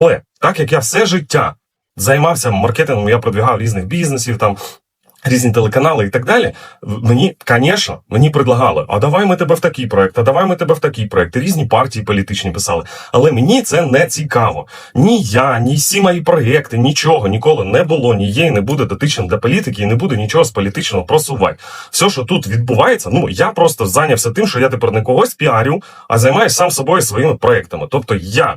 Але так як я все життя займався маркетингом, я продвігав різних бізнесів, там різні телеканали і так далі. Мені, звісно, мені предлагали, а давай ми тебе в такий проект, а давай ми тебе в такий проект. Різні партії політичні писали. Але мені це не цікаво. Ні я, ні всі мої проекти, нічого ніколи не було, ні є, і не буде дотичним до політики, і не буде нічого з політичного просувати. Все, що тут відбувається, ну я просто зайнявся тим, що я тепер не когось піарю, а займаюся сам собою своїми проектами. Тобто я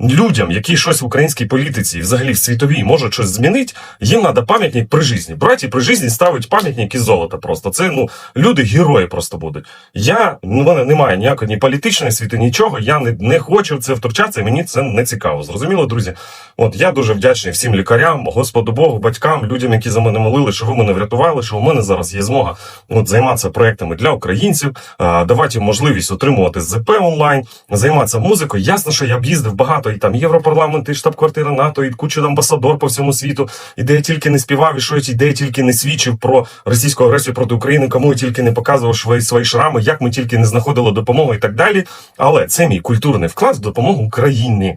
людям, які щось в українській політиці взагалі в світовій можуть щось змінити. Їм треба пам'ятник при житті. Браті при житті ставить пам'ятник із золота. Просто це ну люди герої просто будуть. Я ну, в мене немає ніякої ні політичної світи, нічого. Я не, не хочу в це втручатися. Мені це не цікаво. Зрозуміло, друзі. От я дуже вдячний всім лікарям, Господу Богу, батькам, людям, які за мене молили, що ви мене врятували, що у мене зараз є змога от, займатися проектами для українців, давати їм можливість отримувати ЗП онлайн, займатися музикою. Ясно, що я б їздив багато і там Європарламент, і штаб-квартира НАТО, і кучу амбасадор по всьому світу, і де я тільки не співав, і що я, де я тільки не свідчив про російську агресію проти України, кому я тільки не показував свої, свої шрами, як ми тільки не знаходили допомогу і так далі. Але це мій культурний вклад в допомогу Україні.